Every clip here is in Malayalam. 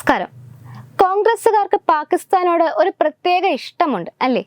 നമസ്കാരം. കോൺഗ്രസുകാർക്ക് പാകിസ്ഥാനോട് ഒരു പ്രത്യേക ഇഷ്ടമുണ്ട് അല്ലേ?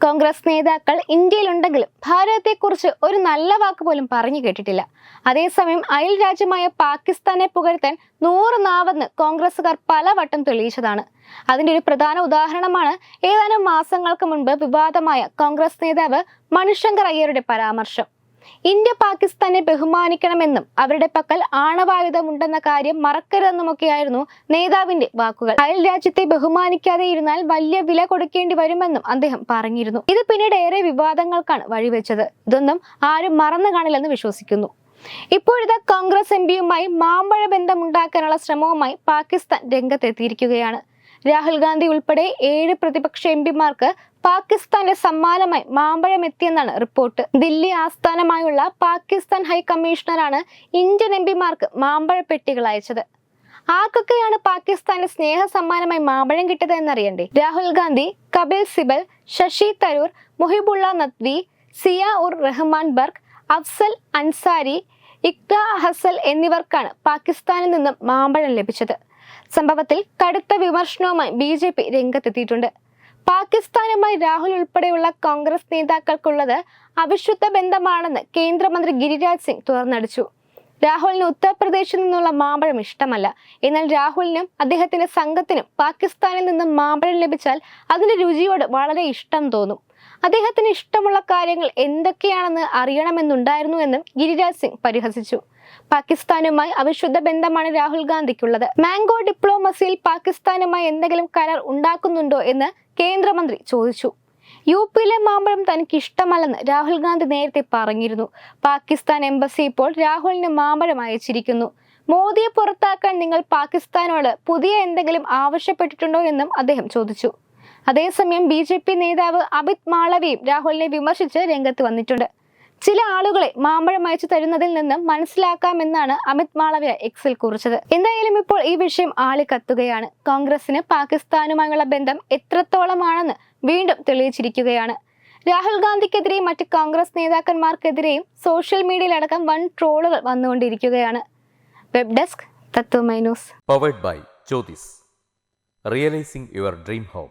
കോൺഗ്രസ് നേതാക്കൾ ഇന്ത്യയിലുണ്ടെങ്കിലും ഭാരതത്തെക്കുറിച്ച് ഒരു നല്ല വാക്ക് പോലും പറഞ്ഞു കേട്ടിട്ടില്ല. അതേസമയം അയൽ രാജ്യമായ പാകിസ്ഥാനെ പുകഴ്ത്താൻ നൂറ് നാവെന്ന് കോൺഗ്രസുകാർ പലവട്ടം തെളിയിച്ചതാണ്. അതിന്റെ ഒരു പ്രധാന ഉദാഹരണമാണ് ഏതാനും മാസങ്ങൾക്ക് മുൻപ് വിവാദമായ കോൺഗ്രസ് നേതാവ് മണിശങ്കർ അയ്യരുടെ പരാമർശം. ഇന്ത്യ പാകിസ്ഥാനെ ബഹുമാനിക്കണമെന്നും അവരുടെ പക്കൽ ആണവായുധമുണ്ടെന്ന കാര്യം മറക്കരുതെന്നുമൊക്കെയായിരുന്നു നേതാവിന്റെ വാക്കുകൾ. അയൽ രാജ്യത്തെ ബഹുമാനിക്കാതെ ഇരുന്നാൽ വലിയ വില കൊടുക്കേണ്ടി വരുമെന്നും അദ്ദേഹം പറഞ്ഞിരുന്നു. ഇത് പിന്നീട് ഏറെ വിവാദങ്ങൾക്കാണ് വഴിവെച്ചത്. ഇതൊന്നും ആരും മറന്നു കാണില്ലെന്ന് വിശ്വസിക്കുന്നു. ഇപ്പോഴത്തെ കോൺഗ്രസ് എം പിയുമായി മാമ്പഴ ബന്ധമുണ്ടാക്കാനുള്ള ശ്രമവുമായി പാകിസ്ഥാൻ രംഗത്തെത്തിയിരിക്കുകയാണ്. രാഹുൽ ഗാന്ധി ഉൾപ്പെടെ ഏഴ് പ്രതിപക്ഷ എം പിമാർക്ക് പാകിസ്ഥാന്റെ സമ്മാനമായി മാമ്പഴം എത്തിയെന്നാണ് റിപ്പോർട്ട്. ദില്ലി ആസ്ഥാനമായുള്ള പാകിസ്ഥാൻ ഹൈ കമ്മീഷണറാണ് ഇന്ത്യൻ എം പിമാർക്ക് മാമ്പഴ പെട്ടികൾ അയച്ചത്. ആർക്കൊക്കെയാണ് പാകിസ്ഥാന്റെ സ്നേഹ സമ്മാനമായി മാമ്പഴം കിട്ടിയത് എന്നറിയണ്ടേ? രാഹുൽ ഗാന്ധി കപിൽ സിബൽ ശശി തരൂർ മുഹിബുള്ള നദ്വി സിയ ഉർ റഹ്മാൻ ബർഗ് അഫ്സൽ അൻസാരി ഇക്ത ഹസൽ എന്നിവർക്കാണ് പാകിസ്ഥാനിൽ നിന്നും മാമ്പഴം ലഭിച്ചത്. സംഭവത്തിൽ കടുത്ത വിമർശനവുമായി ബി ജെ പി രംഗത്തെത്തിയിട്ടുണ്ട്. പാകിസ്ഥാനുമായി രാഹുൽ ഉൾപ്പെടെയുള്ള കോൺഗ്രസ് നേതാക്കൾക്കുള്ളത് അവിശുദ്ധ ബന്ധമാണെന്ന് കേന്ദ്രമന്ത്രി ഗിരിരാജ് സിംഗ് തുറന്നടിച്ചു. രാഹുലിന് ഉത്തർപ്രദേശിൽ നിന്നുള്ള മാമ്പഴം ഇഷ്ടമല്ല. എന്നാൽ രാഹുലിനും അദ്ദേഹത്തിന്റെ സംഘത്തിനും പാകിസ്ഥാനിൽ നിന്നും മാമ്പഴം ലഭിച്ചാൽ അതിന്റെ രുചിയോട് വളരെ ഇഷ്ടം തോന്നും. അദ്ദേഹത്തിന് ഇഷ്ടമുള്ള കാര്യങ്ങൾ എന്തൊക്കെയാണെന്ന് അറിയണമെന്നുണ്ടായിരുന്നു എന്നും ഗിരിരാജ് സിംഗ് പരിഹസിച്ചു. പാകിസ്ഥാനുമായി അവിശുദ്ധ ബന്ധമാണ് രാഹുൽ ഗാന്ധിക്കുള്ളത്. മാംഗോ ഡിപ്ലോമസിയിൽ പാകിസ്ഥാനുമായി എന്തെങ്കിലും കരാർ ഉണ്ടാക്കുന്നുണ്ടോ എന്ന് കേന്ദ്രമന്ത്രി ചോദിച്ചു. യു പിയിലെ മാമ്പഴം തനിക്ക് ഇഷ്ടമല്ലെന്ന് രാഹുൽ ഗാന്ധി നേരത്തെ പറഞ്ഞിരുന്നു. പാകിസ്ഥാൻ എംബസി ഇപ്പോൾ രാഹുലിന് മാമ്പഴം അയച്ചിരിക്കുന്നു. മോദിയെ പുറത്താക്കാൻ നിങ്ങൾ പാകിസ്ഥാനോട് പുതിയ എന്തെങ്കിലും ആവശ്യപ്പെട്ടിട്ടുണ്ടോ എന്നും അദ്ദേഹം ചോദിച്ചു. അതേസമയം ബി നേതാവ് അമിത് മാളവിയും രാഹുലിനെ വിമർശിച്ച് രംഗത്ത് വന്നിട്ടുണ്ട്. ചില ആളുകളെ മാമ്പഴം അയച്ചു തരുന്നതിൽ നിന്ന് മനസ്സിലാക്കാമെന്നാണ് അമിത് മാളവ്യ എക്സിൽ കുറിച്ചത്. എന്തായാലും ഇപ്പോൾ ഈ വിഷയം ആളി കത്തുകയാണ് കോൺഗ്രസിന് പാകിസ്ഥാനുമായുള്ള ബന്ധം എത്രത്തോളമാണെന്ന് വീണ്ടും തെളിയിച്ചിരിക്കുകയാണ്. രാഹുൽ ഗാന്ധിക്കെതിരെയും മറ്റ് കോൺഗ്രസ് നേതാക്കന്മാർക്കെതിരെയും സോഷ്യൽ മീഡിയയിലടക്കം വൺ ട്രോളുകൾ വന്നുകൊണ്ടിരിക്കുകയാണ്. Web desk Tatwamayi news. Powered by Jyothis realising your dream home